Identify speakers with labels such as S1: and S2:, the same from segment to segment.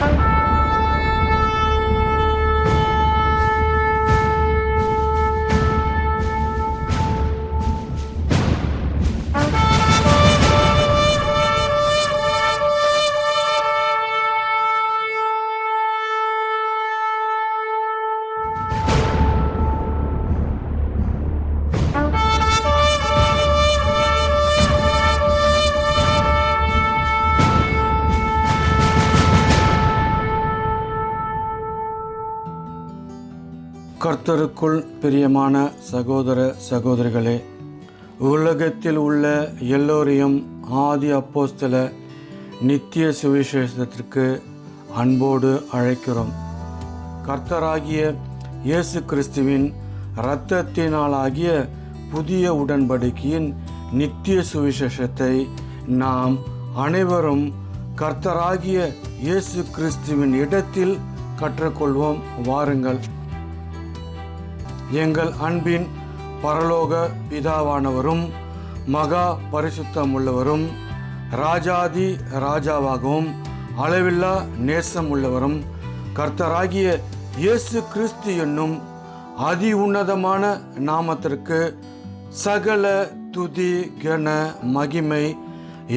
S1: Bye. கர்த்தருக்குள் பிரியமான சகோதர சகோதரிகளே உலகத்தில் உள்ள எல்லோரையும் ஆதி அப்போஸ்தல நித்திய சுவிசேஷத்திற்கு அன்போடு அழைக்கிறோம் கர்த்தராகிய இயேசு கிறிஸ்துவின் இரத்தத்தினாலாகிய புதிய உடன்படிக்கையின் நித்திய சுவிசேஷத்தை நாம் அனைவரும் கர்த்தராகிய இயேசு கிறிஸ்துவின் இடத்தில் கற்றுக்கொள்வோம் வாருங்கள் எங்கள் அன்பின் பரலோக பிதாவானவரும் மகா பரிசுத்தம் உள்ளவரும் ராஜாதி ராஜாவாகவும் அளவில்லா நேசம் உள்ளவரும் கர்த்தராகிய இயேசு கிறிஸ்து என்னும் அதி உன்னதமான நாமத்திற்கு சகல துதி கன மகிமை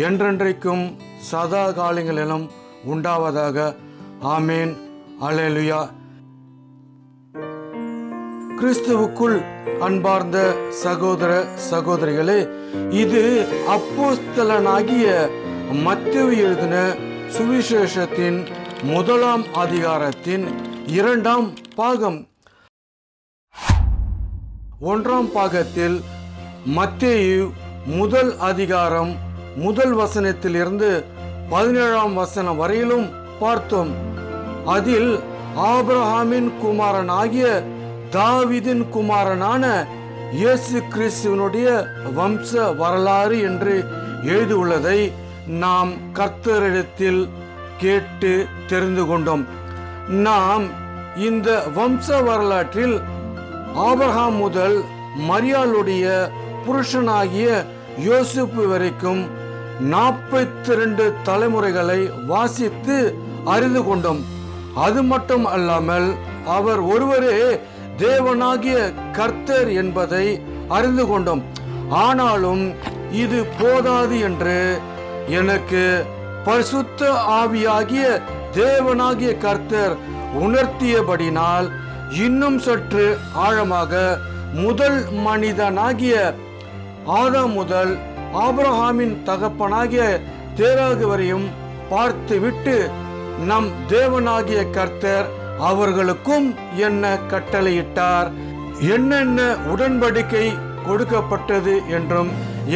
S1: என்றென்றைக்கும் சதா காலங்களிலும் உண்டாவதாக ஆமேன் அலேலுயா கிறிஸ்துவுக்குள் அன்பார்ந்த சகோதர சகோதரிகளே இது அப்போஸ்தலனாகிய மத்திய எழுதின சுவிசேஷத்தின் முதலாம் அதிகாரத்தின் இரண்டாம் பாகம் ஒன்றாம் பாகத்தில் மத்தேயு முதல் அதிகாரம் முதல் வசனத்திலிருந்து பதினேழாம் வசனம் வரையிலும் பார்த்தோம் அதில் ஆப்ரஹாமின் குமாரன் ஆகிய தாவிதின் குமாரனான இயேசு கிறிஸ்துவனுடைய வம்ச வரலாறு என்று எழுதியுள்ளதை நாம் கர்த்தரிடத்தில் கேட்டு தெரிந்து கொண்டோம் நாம் இந்த வம்ச வரலாற்றில் ஆபரகாம் முதல் மரியாளுடைய புருஷனாகிய யோசிப்பு வரைக்கும் நாற்பத்தி ரெண்டு தலைமுறைகளை வாசித்து அறிந்து கொண்டோம் அது மட்டும் அல்லாமல் அவர் ஒருவரே தேவனாகிய கர்த்தர் என்பதை அறிந்து கொண்டோம் ஆனாலும் இது போதாது என்று எனக்கு பரிசுத்த ஆவியாகிய தேவனாகிய கர்த்தர் உணர்த்தியபடினால் இன்னும் சற்று ஆழமாக முதல் மனிதனாகிய ஆதா முதல் ஆப்ரஹாமின் தகப்பனாகிய தேராகுவரையும் பார்த்துவிட்டு நம் தேவனாகிய கர்த்தர் அவர்களுக்கும் என்ன கட்டளையிட்டார் என்னென்ன உடன்படிக்கை கொடுக்கப்பட்டது என்றும்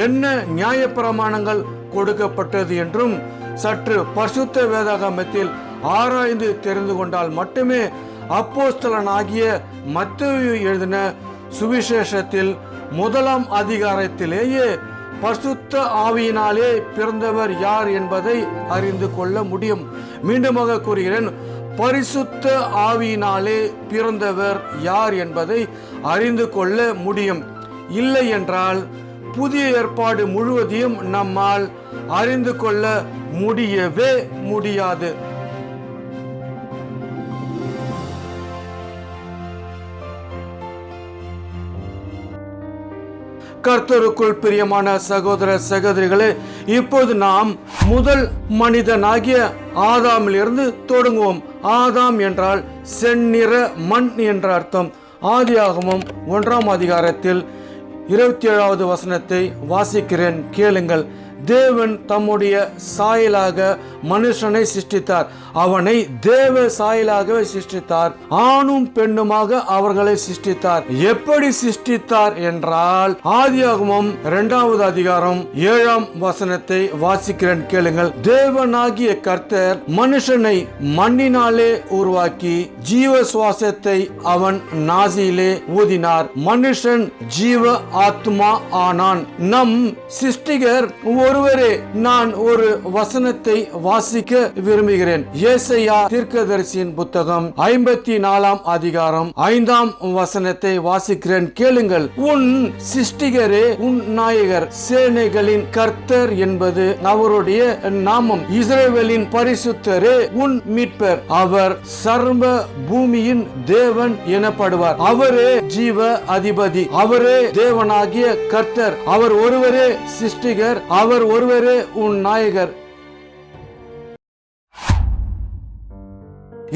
S1: என்ன நியாயப்பிரமாணங்கள் கொடுக்கப்பட்டது என்றும் சற்று பரிசுத்த வேதாகமத்தில் ஆராய்ந்து தெரிந்து கொண்டால் மட்டுமே அப்போஸ்தலனாகிய மத்தவியு எழுதின சுவிசேஷத்தில் முதலாம் அதிகாரத்திலேயே பரிசுத்த ஆவியினாலே பிறந்தவர் யார் என்பதை அறிந்து கொள்ள முடியும் மீண்டுமாக கூறுகிறேன் பரிசுத்த ஆவியினாலே பிறந்தவர் யார் என்பதை அறிந்து கொள்ள முடியும் இல்லை என்றால் புதிய ஏற்பாடு முழுவதையும் நம்மால் அறிந்து கொள்ள முடியவே முடியாது கர்த்தருக்குள் பிரியமான சகோதர சகோதரிகளே இப்போது நாம் முதல் மனிதனாகிய ஆதாமிலிருந்து தொடங்குவோம் ஆதாம் என்றால் செந்நிற மண் என்ற அர்த்தம் ஆதியாகமும் ஒன்றாம் அதிகாரத்தில் இருபத்தி ஏழாவது வசனத்தை வாசிக்கிறேன் கேளுங்கள் தேவன் தம்முடைய சாயலாக மனுஷனை சிருஷ்டித்தார் அவனை தேவ சாயலாக சிருஷ்டித்தார் ஆணும் பெண்ணுமாக அவர்களை சிருஷ்டித்தார் எப்படி சிருஷ்டித்தார் என்றால் ஆதியாகமம் இரண்டாவது அதிகாரம் ஏழாம் வசனத்தை வாசிக்கிறேன் கேளுங்கள் தேவனாகிய கர்த்தர் மனுஷனை மண்ணினாலே உருவாக்கி ஜீவ சுவாசத்தை அவன் நாசியிலே ஊதினார் மனுஷன் ஜீவ ஆத்மா ஆனான் நம் சிருஷ்டிகர் ஒரு ஒருவரே நான் ஒரு வசனத்தை வாசிக்க விரும்புகிறேன் ஏசையா தீர்க்கதரிசியின் புத்தகம் ஐம்பத்தி நாலாம் அதிகாரம் ஐந்தாம் வசனத்தை வாசிக்கிறேன் கேளுங்கள் உன் சிஷ்டிகரே உன் நாயகர் சேனைகளின் கர்த்தர் என்பது அவருடைய நாமம் இஸ்ரேவேலின் பரிசுத்தரே உன் மீட்பர் அவர் சர்வ பூமியின் தேவன் எனப்படுவார் அவரே ஜீவ அதிபதி அவரே தேவனாகிய கர்த்தர் அவர் ஒருவரே சிஷ்டிகர் அவர் ஒருவரே உன் நாயகர்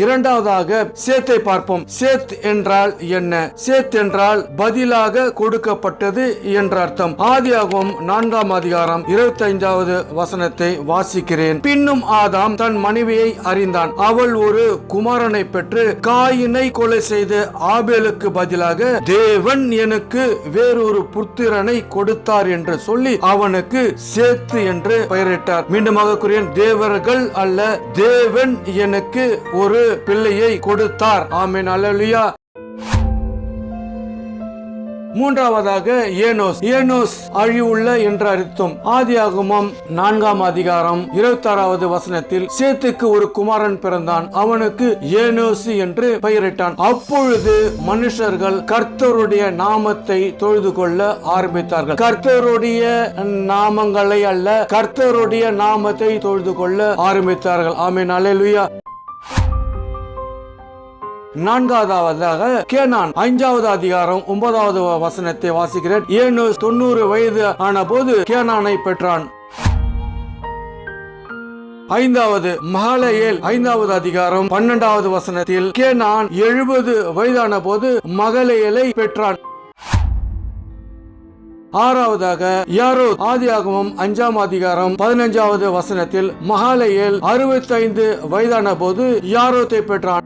S1: இரண்டாவதாக சேத்தை பார்ப்போம் சேத் என்றால் என்ன சேத் என்றால் பதிலாக கொடுக்கப்பட்டது என்ற அர்த்தம் ஆதியாகவும் நான்காம் அதிகாரம் இருபத்தி ஐந்தாவது வசனத்தை வாசிக்கிறேன் பின்னும் ஆதாம் தன் மனைவியை அறிந்தான் அவள் ஒரு குமாரனை பெற்று காயினை கொலை செய்து ஆபேலுக்கு பதிலாக தேவன் எனக்கு வேறொரு புத்திரனை கொடுத்தார் என்று சொல்லி அவனுக்கு சேத்து என்று பெயரிட்டார் மீண்டுமாக கூறிய தேவர்கள் அல்ல தேவன் எனக்கு ஒரு பிள்ளையை கொடுத்தார் ஆமேன் அலலுயா மூன்றாவதாக ஏனோஸ் ஏனோஸ் அழிவுள்ள என்று அர்த்தம் ஆதியாகமம் நான்காம் அதிகாரம் இருபத்தி ஆறாவது வசனத்தில் சேத்துக்கு ஒரு குமாரன் பிறந்தான் அவனுக்கு ஏனோஸ் என்று பெயரிட்டான் அப்பொழுது மனுஷர்கள் கர்த்தருடைய நாமத்தை தொழுது கொள்ள ஆரம்பித்தார்கள் கர்த்தருடைய நாமங்களை அல்ல கர்த்தருடைய நாமத்தை தொழுது கொள்ள ஆரம்பித்தார்கள் ஆமே அலையலுயா நான்காவதாக கேனான் ஐந்தாவது அதிகாரம் ஒன்பதாவது வசனத்தை வாசிக்கிறேன் ஏனு தொண்ணூறு வயது ஆன போது கேனானை பெற்றான் ஐந்தாவது மகாலயேல் ஐந்தாவது அதிகாரம் பன்னெண்டாவது வசனத்தில் கே நான் எழுபது வயதான போது மகளையலை பெற்றான் ஆறாவதாக யாரோ ஆகமும் அஞ்சாம் அதிகாரம் பதினஞ்சாவது வசனத்தில் மகாலயேல் அறுபத்தைந்து வயதான போது யாரோத்தை பெற்றான்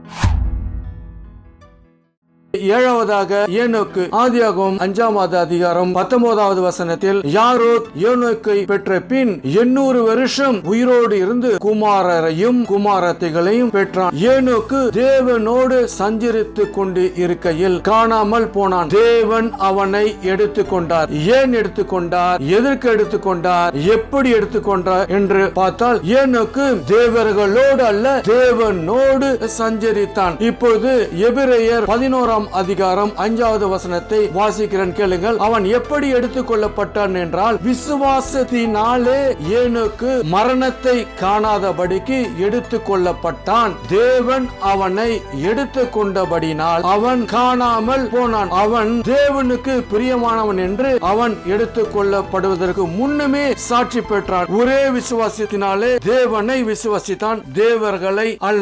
S1: ஏழாவதாக ஏனோக்கு ஆதியாகவும் அஞ்சாம் அதிகாரம் பத்தொன்பதாவது வசனத்தில் யாரோ ஏனோக்கை பெற்ற பின் எண்ணூறு வருஷம் உயிரோடு இருந்து குமாரரையும் குமாரத்தைகளையும் பெற்றான் ஏனோக்கு தேவனோடு சஞ்சரித்து கொண்டு இருக்கையில் காணாமல் போனான் தேவன் அவனை எடுத்துக்கொண்டார் ஏன் எடுத்துக்கொண்டார் எதற்கு எடுத்துக்கொண்டார் எப்படி எடுத்துக்கொண்டார் என்று பார்த்தால் ஏனோக்கு தேவர்களோடு அல்ல தேவனோடு சஞ்சரித்தான் இப்பொழுது எபிரேயர் பதினோராம் ஆறாம் அதிகாரம் அஞ்சாவது வசனத்தை வாசிக்கிறேன் கேளுங்கள் அவன் எப்படி எடுத்துக் கொள்ளப்பட்டான் என்றால் விசுவாசத்தினாலே ஏனுக்கு மரணத்தை காணாதபடிக்கு எடுத்துக் கொள்ளப்பட்டான் தேவன் அவனை எடுத்து கொண்டபடினால் அவன் காணாமல் போனான் அவன் தேவனுக்கு பிரியமானவன் என்று அவன் எடுத்துக் கொள்ளப்படுவதற்கு முன்னுமே சாட்சி பெற்றான் ஒரே விசுவாசத்தினாலே தேவனை விசுவாசித்தான் தேவர்களை அல்ல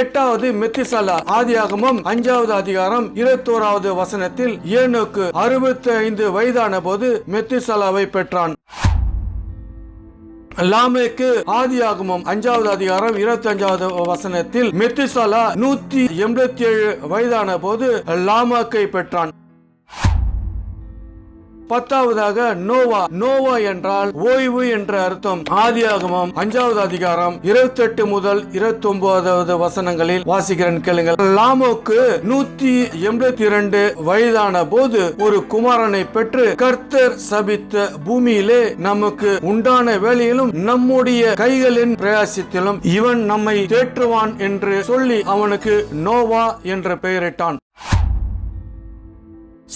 S1: எட்டாவது ஆதி ஆதியாகமும் அஞ்சாவது அதிகாரம் இருபத்தோராவது வசனத்தில் ஏனுக்கு அறுபத்தி ஐந்து வயதான போது மெத்திசாலாவை பெற்றான் லாமேக்கு ஆதியாகமும் அஞ்சாவது அதிகாரம் இருபத்தி அஞ்சாவது வசனத்தில் மெத்திசாலா நூத்தி எண்பத்தி ஏழு வயதான போது லாமாக்கை பெற்றான் பத்தாவதாக நோவா நோவா என்றால் ஓய்வு என்ற அர்த்தம் ஆதியாகமம் அஞ்சாவது அதிகாரம் இருபத்தி எட்டு முதல் இருபத்தி ஒன்பதாவது வசனங்களில் வாசிக்கிறேன் கேளுங்கள் லாமோக்கு நூத்தி எண்பத்தி இரண்டு வயதான போது ஒரு குமாரனை பெற்று கர்த்தர் சபித்த பூமியிலே நமக்கு உண்டான வேலையிலும் நம்முடைய கைகளின் பிரயாசத்திலும் இவன் நம்மை தேற்றுவான் என்று சொல்லி அவனுக்கு நோவா என்று பெயரிட்டான்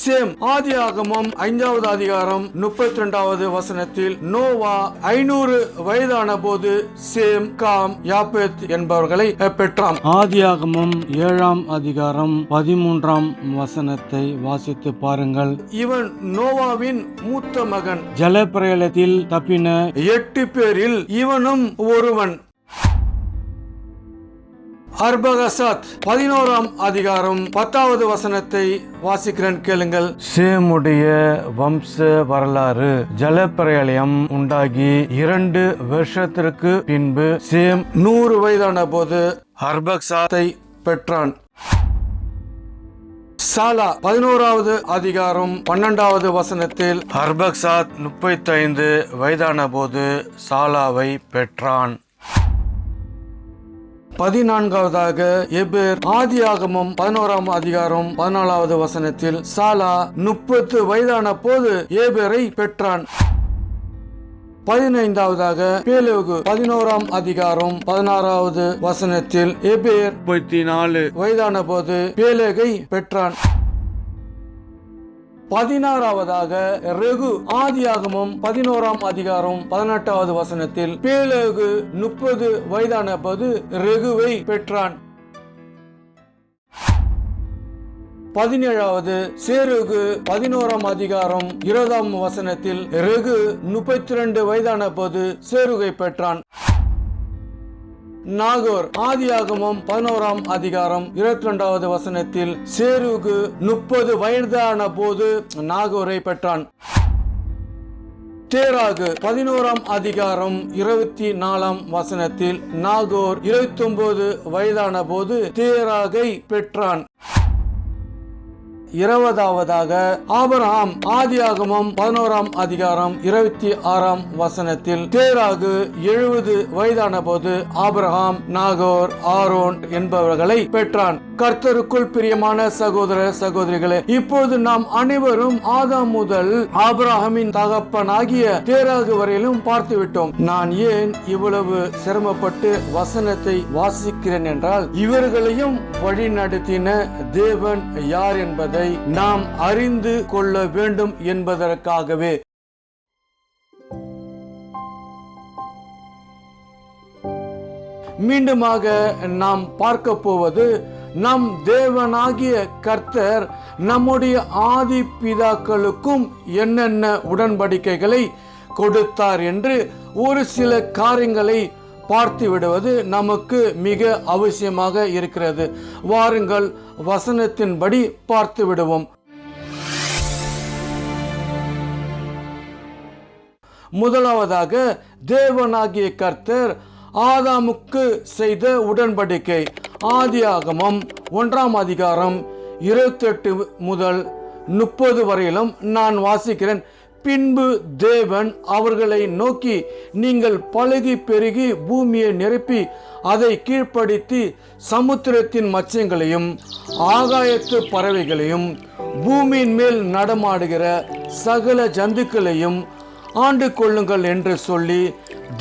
S1: சேம் ஆதி ஆகமம் ஐந்தாவது அதிகாரம் முப்பத்தி ரெண்டாவது வசனத்தில் நோவா ஐநூறு வயதான போது சேம் காம் யாபேத் என்பவர்களை பெற்றான் ஆதி ஆகமம் ஏழாம் அதிகாரம் பதிமூன்றாம் வசனத்தை வாசித்து பாருங்கள் இவன் நோவாவின் மூத்த மகன் ஜலப்பிரயலத்தில் தப்பின எட்டு பேரில் இவனும் ஒருவன் அர்பகசத் பதினோராம் அதிகாரம் பத்தாவது வசனத்தை வாசிக்கிறேன் கேளுங்கள் சேமுடைய வம்ச வரலாறு ஜலப்பிரயாலயம் உண்டாகி இரண்டு வருஷத்திற்கு பின்பு சேம் நூறு வயதான போது அர்பக்சாத்தை பெற்றான் சாலா பதினோராவது அதிகாரம் பன்னெண்டாவது வசனத்தில் ஹர்பக்சாத் முப்பத்தி ஐந்து வயதான போது சாலாவை பெற்றான் பதினான்காவதாக எபேர் ஆதியாகமும் பதினோராம் அதிகாரம் பதினாலாவது வசனத்தில் சாலா முப்பத்து வயதான போது ஏபேரை பெற்றான் பதினைந்தாவதாக பேலோகு பதினோராம் அதிகாரம் பதினாறாவது வசனத்தில் எபேர் முப்பத்தி நாலு வயதான போது பேலகை பெற்றான் பதினாறாவதாக ரகு ஆதியாகமும் பதினோராம் அதிகாரம் பதினெட்டாவது வசனத்தில் பேலகு முப்பது வயதான போது ரகுவை பெற்றான் பதினேழாவது சேருகு பதினோராம் அதிகாரம் இருபதாம் வசனத்தில் ரகு முப்பத்தி ரெண்டு வயதான போது சேருகை பெற்றான் நாகூர் ஆதியாகமம் பதினோராம் அதிகாரம் இருபத்தி ரெண்டாவது வசனத்தில் சேருவுக்கு முப்பது வயதான போது நாகூரை பெற்றான் தேராகு பதினோராம் அதிகாரம் இருபத்தி நாலாம் வசனத்தில் நாகோர் இருபத்தி ஒன்பது வயதான போது தேராகை பெற்றான் இருபதாவதாக ஆதி ஆகமும் பதினோராம் அதிகாரம் இருபத்தி ஆறாம் வசனத்தில் தேராகு எழுபது வயதான போது ஆபரகாம் நாகோர் ஆரோன் என்பவர்களை பெற்றான் கர்த்தருக்குள் பிரியமான சகோதர சகோதரிகளே இப்போது நாம் அனைவரும் ஆதாம் முதல் ஆபிரஹமின் தகப்பனாகிய தேராகு வரையிலும் பார்த்து விட்டோம் நான் ஏன் இவ்வளவு சிரமப்பட்டு வசனத்தை வாசிக்கிறேன் என்றால் இவர்களையும் வழி தேவன் யார் என்பதை நாம் அறிந்து கொள்ள வேண்டும் என்பதற்காகவே மீண்டுமாக நாம் பார்க்க போவது நம் தேவனாகிய கர்த்தர் நம்முடைய ஆதி பிதாக்களுக்கும் என்னென்ன உடன்படிக்கைகளை கொடுத்தார் என்று ஒரு சில காரியங்களை பார்த்து விடுவது நமக்கு மிக அவசியமாக இருக்கிறது வாருங்கள் வசனத்தின்படி பார்த்து விடுவோம் முதலாவதாக தேவனாகிய கர்த்தர் ஆதாமுக்கு செய்த உடன்படிக்கை ஆதியாகமம் ஒன்றாம் அதிகாரம் இருபத்தெட்டு முதல் முப்பது வரையிலும் நான் வாசிக்கிறேன் பின்பு தேவன் அவர்களை நோக்கி நீங்கள் பழகி பெருகி பூமியை நிரப்பி அதை கீழ்ப்படுத்தி சமுத்திரத்தின் மச்சங்களையும் ஆகாயத்து பறவைகளையும் பூமியின் மேல் நடமாடுகிற சகல ஜந்துக்களையும் ஆண்டு கொள்ளுங்கள் என்று சொல்லி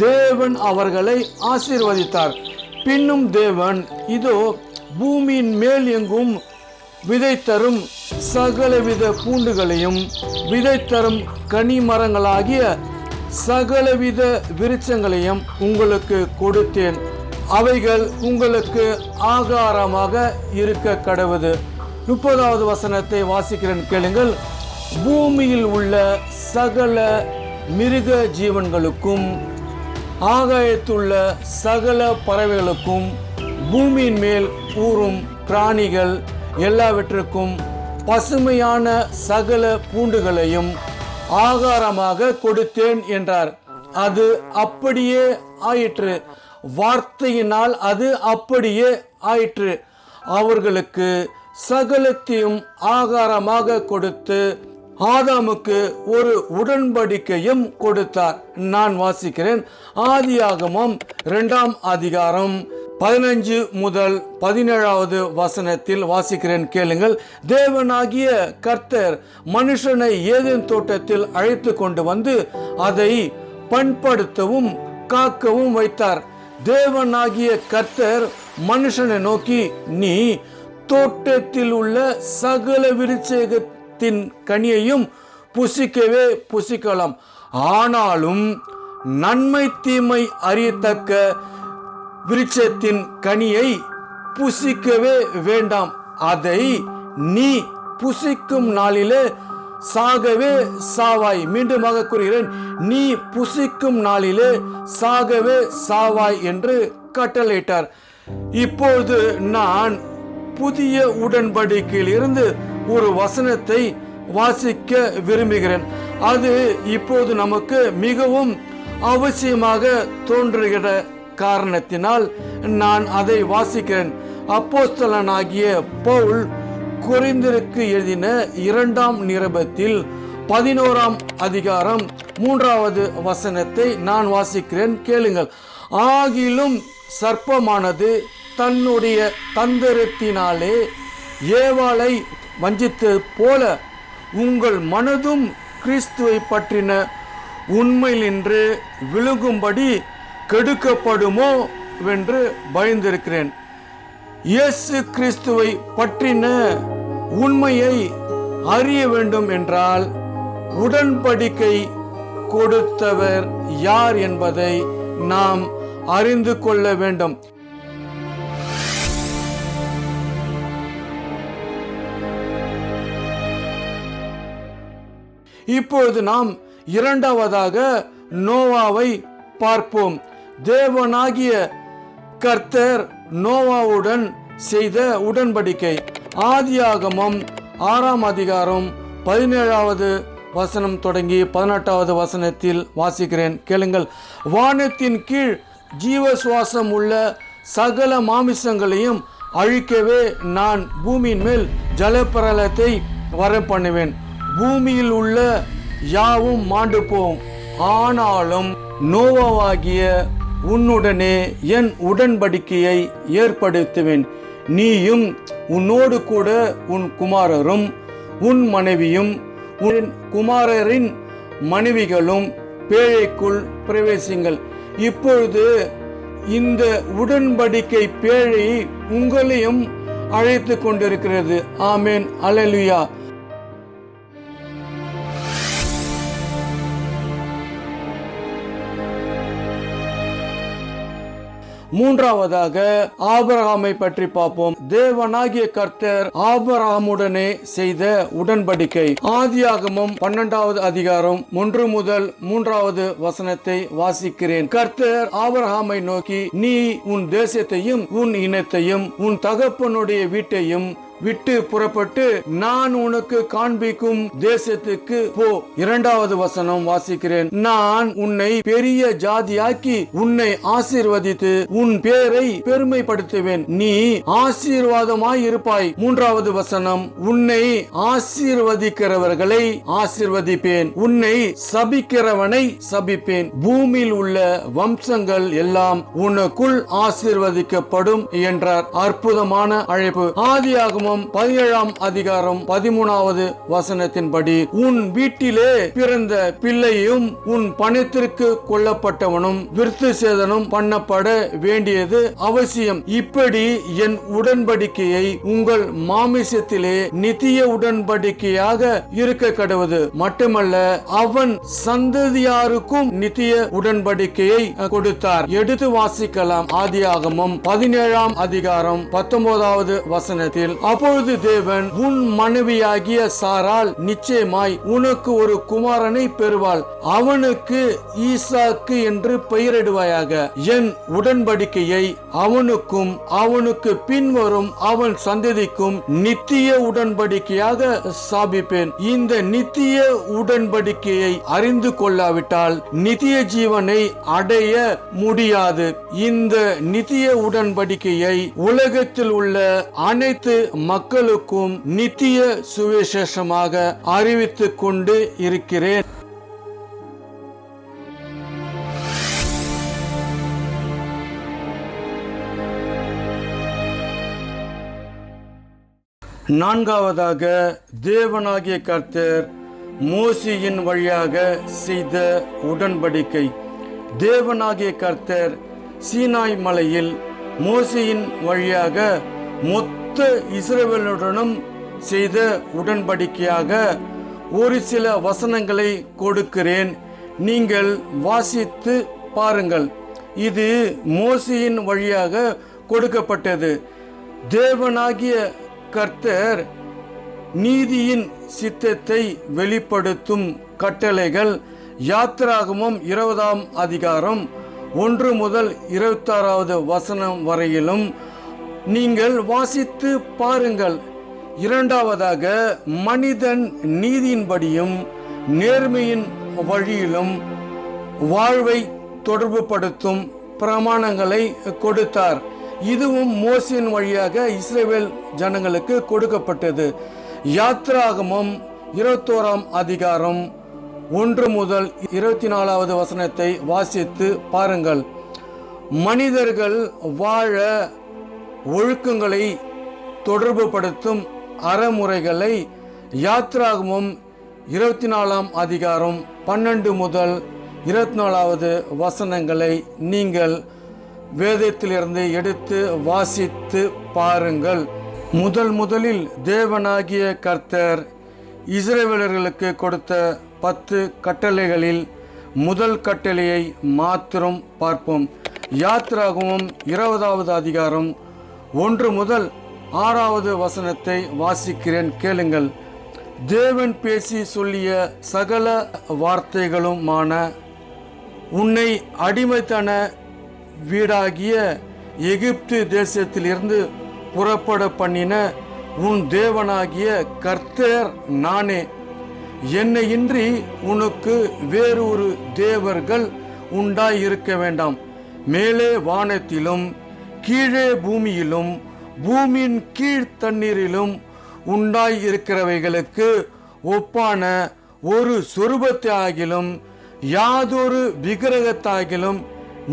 S1: தேவன் அவர்களை ஆசீர்வதித்தார் பின்னும் தேவன் இதோ பூமியின் மேல் எங்கும் விதை தரும் சகலவித பூண்டுகளையும் விதை தரும் கனி மரங்களாகிய சகலவித விருட்சங்களையும் உங்களுக்கு கொடுத்தேன் அவைகள் உங்களுக்கு ஆகாரமாக இருக்க கடவுது முப்பதாவது வசனத்தை வாசிக்கிறேன் கேளுங்கள் பூமியில் உள்ள சகல மிருக ஜீவன்களுக்கும் ஆகாயத்துள்ள சகல பறவைகளுக்கும் பூமியின் மேல் கூறும் பிராணிகள் எல்லாவற்றுக்கும் பசுமையான சகல பூண்டுகளையும் ஆகாரமாக கொடுத்தேன் என்றார் அது அப்படியே ஆயிற்று வார்த்தையினால் அது அப்படியே ஆயிற்று அவர்களுக்கு சகலத்தையும் ஆகாரமாக கொடுத்து ஆதாமுக்கு ஒரு உடன்படிக்கையும் கொடுத்தார் நான் வாசிக்கிறேன் ஆதியாகமம் இரண்டாம் அதிகாரம் பதினஞ்சு முதல் பதினேழாவது வசனத்தில் வாசிக்கிறேன் கேளுங்கள் தேவனாகிய கர்த்தர் மனுஷனை ஏதேன் தோட்டத்தில் அழைத்து கொண்டு வந்து அதை பண்படுத்தவும் காக்கவும் வைத்தார் தேவனாகிய கர்த்தர் மனுஷனை நோக்கி நீ தோட்டத்தில் உள்ள சகல விருச்சேக ஞானத்தின் கனியையும் புசிக்கவே புசிக்கலாம் ஆனாலும் நன்மை தீமை அறியத்தக்க விருட்சத்தின் கனியை புசிக்கவே வேண்டாம் அதை நீ புசிக்கும் நாளிலே சாகவே சாவாய் மீண்டுமாக கூறுகிறேன் நீ புசிக்கும் நாளிலே சாகவே சாவாய் என்று கட்டளையிட்டார் இப்போது நான் புதிய உடன்படிக்கையில் இருந்து ஒரு வசனத்தை வாசிக்க விரும்புகிறேன் அது இப்போது நமக்கு மிகவும் அவசியமாக தோன்றுகிற காரணத்தினால் நான் அதை வாசிக்கிறேன் அப்போஸ்தலனாகிய பவுல் குறைந்திருக்கு எழுதின இரண்டாம் நிரபத்தில் பதினோராம் அதிகாரம் மூன்றாவது வசனத்தை நான் வாசிக்கிறேன் கேளுங்கள் ஆகிலும் சர்ப்பமானது தன்னுடைய தந்திரத்தினாலே ஏவாளை வஞ்சித்தது போல உங்கள் மனதும் கிறிஸ்துவை பற்றின உண்மையிலின்று விழுகும்படி கெடுக்கப்படுமோ வென்று பயந்திருக்கிறேன் இயேசு கிறிஸ்துவை பற்றின உண்மையை அறிய வேண்டும் என்றால் உடன்படிக்கை கொடுத்தவர் யார் என்பதை நாம் அறிந்து கொள்ள வேண்டும் இப்பொழுது நாம் இரண்டாவதாக நோவாவை பார்ப்போம் தேவனாகிய கர்த்தர் நோவாவுடன் செய்த உடன்படிக்கை ஆதியாகமம் ஆறாம் அதிகாரம் பதினேழாவது வசனம் தொடங்கி பதினெட்டாவது வசனத்தில் வாசிக்கிறேன் கேளுங்கள் வானத்தின் கீழ் ஜீவ சுவாசம் உள்ள சகல மாமிசங்களையும் அழிக்கவே நான் பூமியின் மேல் ஜலப்பிரலத்தை வர பண்ணுவேன் பூமியில் உள்ள யாவும் மாண்டு போம் ஆனாலும் நோவாகிய உன்னுடனே என் உடன்படிக்கையை ஏற்படுத்துவேன் நீயும் உன்னோடு கூட உன் குமாரரும் உன் மனைவியும் உன் குமாரரின் மனைவிகளும் பேழைக்குள் பிரவேசிங்கள் இப்பொழுது இந்த உடன்படிக்கை பேழை உங்களையும் அழைத்து கொண்டிருக்கிறது ஆமேன் அலலுயா மூன்றாவதாக ஆபரகாமை பற்றி பார்ப்போம் தேவனாகிய கர்த்தர் ஆபரகாமுடனே செய்த உடன்படிக்கை ஆதியாகமும் பன்னெண்டாவது அதிகாரம் ஒன்று முதல் மூன்றாவது வசனத்தை வாசிக்கிறேன் கர்த்தர் ஆபரகாமை நோக்கி நீ உன் தேசத்தையும் உன் இனத்தையும் உன் தகப்பனுடைய வீட்டையும் விட்டு புறப்பட்டு நான் உனக்கு காண்பிக்கும் தேசத்துக்கு போ இரண்டாவது வசனம் வாசிக்கிறேன் நான் உன்னை பெரிய ஜாதியாக்கி உன்னை ஆசீர்வதித்து உன் பேரை பெருமைப்படுத்துவேன் நீ ஆசீர்வாதமாய் இருப்பாய் மூன்றாவது வசனம் உன்னை ஆசீர்வதிக்கிறவர்களை ஆசீர்வதிப்பேன் உன்னை சபிக்கிறவனை சபிப்பேன் பூமியில் உள்ள வம்சங்கள் எல்லாம் உனக்குள் ஆசீர்வதிக்கப்படும் என்றார் அற்புதமான அழைப்பு ஆதியாகும் நிருபமாகும் பதினேழாம் அதிகாரம் பதிமூணாவது வசனத்தின்படி உன் வீட்டிலே பிறந்த பிள்ளையும் உன் பணத்திற்கு கொல்லப்பட்டவனும் விருத்து சேதனம் பண்ணப்பட வேண்டியது அவசியம் இப்படி என் உடன்படிக்கையை உங்கள் மாமிசத்திலே நித்திய உடன்படிக்கையாக இருக்க கடவுது மட்டுமல்ல அவன் சந்ததியாருக்கும் நித்திய உடன்படிக்கையை கொடுத்தார் எடுத்து வாசிக்கலாம் ஆதியாகமும் பதினேழாம் அதிகாரம் பத்தொன்பதாவது வசனத்தில் அப்பொழுது தேவன் உன் மனைவியாகிய சாரால் நிச்சயமாய் உனக்கு ஒரு குமாரனை பெறுவாள் அவனுக்கு ஈசாக்கு என்று பெயரிடுவாயாக என் உடன்படிக்கையை அவனுக்கும் அவனுக்கு பின்வரும் அவன் சந்ததிக்கும் நித்திய உடன்படிக்கையாக சாபிப்பேன் இந்த நித்திய உடன்படிக்கையை அறிந்து கொள்ளாவிட்டால் நித்திய ஜீவனை அடைய முடியாது இந்த நித்திய உடன்படிக்கையை உலகத்தில் உள்ள அனைத்து மக்களுக்கும் நித்திய சுவிசேஷமாக அறிவித்துக் கொண்டு இருக்கிறேன் நான்காவதாக தேவனாகிய கர்த்தர் மோசியின் வழியாக செய்த உடன்படிக்கை தேவனாகிய கர்த்தர் சீனாய் மலையில் மோசியின் வழியாக மொத்த இஸ்ரேலுடனும் செய்த உடன்படிக்கையாக ஒரு சில வசனங்களை கொடுக்கிறேன் நீங்கள் வாசித்து பாருங்கள் இது மோசியின் வழியாக கொடுக்கப்பட்டது தேவனாகிய கர்த்தர் நீதியின் சித்தத்தை வெளிப்படுத்தும் கட்டளைகள் யாத்திராகமும் இருபதாம் அதிகாரம் ஒன்று முதல் இருபத்தாறாவது வசனம் வரையிலும் நீங்கள் வாசித்து பாருங்கள் இரண்டாவதாக மனிதன் நீதியின்படியும் நேர்மையின் வழியிலும் வாழ்வை தொடர்பு படுத்தும் பிரமாணங்களை கொடுத்தார் இதுவும் மோசியின் வழியாக இஸ்ரேவேல் ஜனங்களுக்கு கொடுக்கப்பட்டது யாத்ராகமம் இருபத்தோராம் அதிகாரம் ஒன்று முதல் இருபத்தி நாலாவது வசனத்தை வாசித்து பாருங்கள் மனிதர்கள் வாழ ஒழுக்கங்களை தொடர்புபடுத்தும் அறமுறைகளை யாத்ராகமும் இருபத்தி நாலாம் அதிகாரம் பன்னெண்டு முதல் இருபத்தி நாலாவது வசனங்களை நீங்கள் வேதத்திலிருந்து எடுத்து வாசித்து பாருங்கள் முதல் முதலில் தேவனாகிய கர்த்தர் இஸ்ரேவேலர்களுக்கு கொடுத்த பத்து கட்டளைகளில் முதல் கட்டளையை மாத்திரம் பார்ப்போம் யாத்ராகவும் இருபதாவது அதிகாரம் ஒன்று முதல் ஆறாவது வசனத்தை வாசிக்கிறேன் கேளுங்கள் தேவன் பேசி சொல்லிய சகல வார்த்தைகளுமான உன்னை அடிமைத்தன வீடாகிய எகிப்து தேசத்திலிருந்து புறப்பட பண்ணின உன் தேவனாகிய கர்த்தர் நானே என்னை இன்றி உனக்கு வேறொரு தேவர்கள் உண்டாயிருக்க வேண்டாம் மேலே வானத்திலும் கீழே பூமியிலும் பூமியின் கீழ் தண்ணீரிலும் உண்டாய் இருக்கிறவைகளுக்கு ஒப்பான ஒரு ஆகிலும் யாதொரு விக்கிரகத்தாகிலும்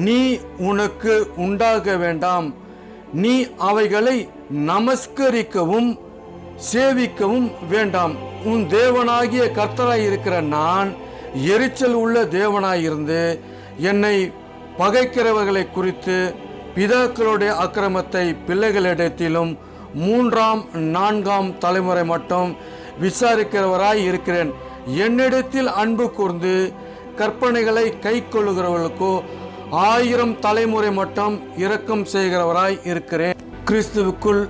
S1: நீ உனக்கு உண்டாக வேண்டாம் நீ அவைகளை நமஸ்கரிக்கவும் சேவிக்கவும் வேண்டாம் உன் தேவனாகிய கர்த்தராய் இருக்கிற நான் எரிச்சல் உள்ள தேவனாயிருந்து என்னை பகைக்கிறவர்களை குறித்து பிதாக்களுடைய அக்கிரமத்தை பிள்ளைகளிடத்திலும் மூன்றாம் நான்காம் தலைமுறை மட்டும் விசாரிக்கிறவராய் இருக்கிறேன் என்னிடத்தில் அன்பு கூர்ந்து கற்பனைகளை கை கொள்ளுகிறவர்களுக்கோ ஆயிரம் தலைமுறை மட்டும் இரக்கம் செய்கிறவராய் இருக்கிறேன் கிறிஸ்துவுக்குள்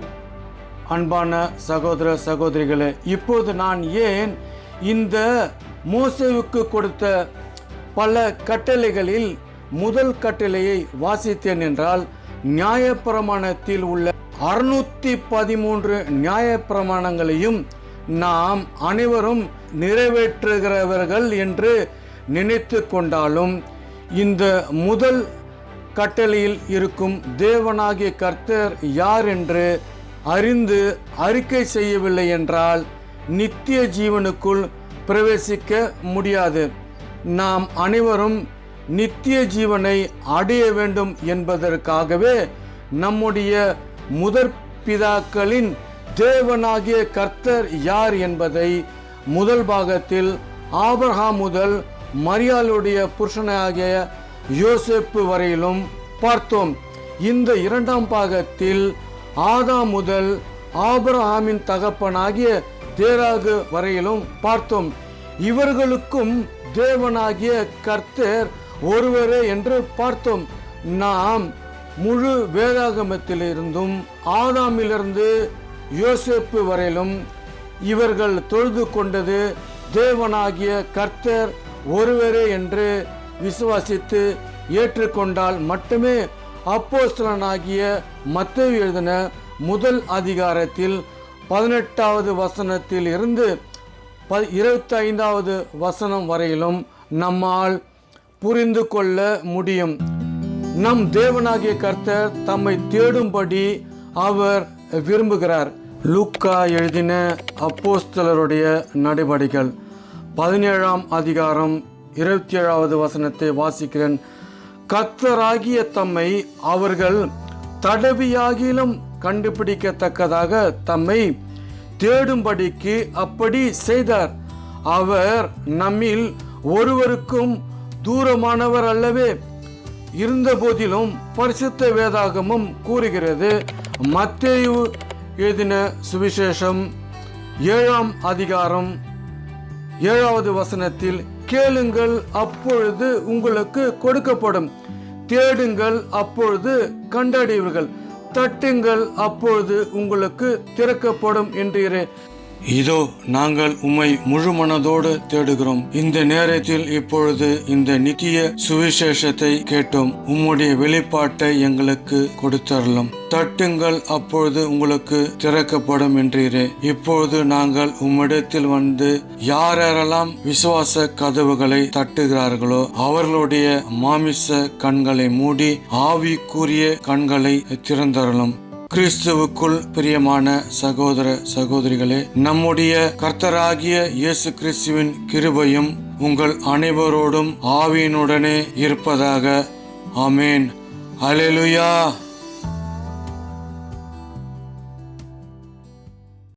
S1: அன்பான சகோதர சகோதரிகளே இப்போது நான் ஏன் இந்த மோசவுக்கு கொடுத்த பல கட்டளைகளில் முதல் கட்டளையை வாசித்தேன் என்றால் நியாயப்பிரமாணத்தில் உள்ள அறுநூத்தி பதிமூன்று நியாயப்பிரமாணங்களையும் நாம் அனைவரும் நிறைவேற்றுகிறவர்கள் என்று நினைத்து கொண்டாலும் இந்த முதல் கட்டளையில் இருக்கும் தேவனாகிய கர்த்தர் யார் என்று அறிந்து அறிக்கை செய்யவில்லை என்றால் நித்திய ஜீவனுக்குள் பிரவேசிக்க முடியாது நாம் அனைவரும் நித்திய ஜீவனை அடைய வேண்டும் என்பதற்காகவே நம்முடைய முதற் பிதாக்களின் தேவனாகிய கர்த்தர் யார் என்பதை முதல் பாகத்தில் ஆபர்ஹாம் முதல் மரியாளுடைய புருஷனாகிய யோசேப்பு வரையிலும் பார்த்தோம் இந்த இரண்டாம் பாகத்தில் ஆதா முதல் ஆபரஹாமின் தகப்பனாகிய தேராகு வரையிலும் பார்த்தோம் இவர்களுக்கும் தேவனாகிய கர்த்தர் ஒருவரே என்று பார்த்தோம் நாம் முழு வேதாகமத்திலிருந்தும் ஆதாமிலிருந்து யோசிப்பு வரையிலும் இவர்கள் தொழுது கொண்டது தேவனாகிய கர்த்தர் ஒருவரே என்று விசுவாசித்து ஏற்றுக்கொண்டால் மட்டுமே அப்போஸ்தலனாகிய மத்தவி எழுதின முதல் அதிகாரத்தில் பதினெட்டாவது வசனத்தில் இருந்து ப இருபத்தைந்தாவது வசனம் வரையிலும் நம்மால் புரிந்து கொள்ள முடியும் நம் தேவனாகிய கர்த்தர் தம்மை தேடும்படி அவர் விரும்புகிறார் லூக்கா எழுதின அப்போஸ்தலருடைய நடைபடிகள் பதினேழாம் அதிகாரம் இருபத்தி ஏழாவது வசனத்தை வாசிக்கிறேன் கர்த்தராகிய தம்மை அவர்கள் தடவியாகிலும் கண்டுபிடிக்கத்தக்கதாக தம்மை தேடும்படிக்கு அப்படி செய்தார் அவர் நம்மில் ஒருவருக்கும் தூரமானவர் அல்லவே இருந்த போதிலும் பரிசுத்த வேதாகமும் கூறுகிறது மத்தேயு எழுதின சுவிசேஷம் ஏழாம் அதிகாரம் ஏழாவது வசனத்தில் கேளுங்கள் அப்பொழுது உங்களுக்கு கொடுக்கப்படும் தேடுங்கள் அப்பொழுது கண்டடைவீர்கள் தட்டுங்கள் அப்பொழுது உங்களுக்கு திறக்கப்படும் என்றீரே இதோ நாங்கள் உம்மை முழு மனதோடு தேடுகிறோம் இந்த நேரத்தில் இப்பொழுது இந்த நித்திய சுவிசேஷத்தை கேட்டோம் உம்முடைய வெளிப்பாட்டை எங்களுக்கு கொடுத்தரலாம் தட்டுங்கள் அப்பொழுது உங்களுக்கு திறக்கப்படும் என்றீரே இப்பொழுது நாங்கள் உம்மிடத்தில் வந்து யாரெல்லாம் விசுவாச கதவுகளை தட்டுகிறார்களோ அவர்களுடைய மாமிச கண்களை மூடி ஆவிக்குரிய கண்களை திறந்தரலும் கிறிஸ்துவுக்குள் பிரியமான சகோதர சகோதரிகளே நம்முடைய கர்த்தராகிய இயேசு கிறிஸ்துவின் கிருபையும் உங்கள் அனைவரோடும் ஆவியினுடனே இருப்பதாக ஆமேன் அலெலுயா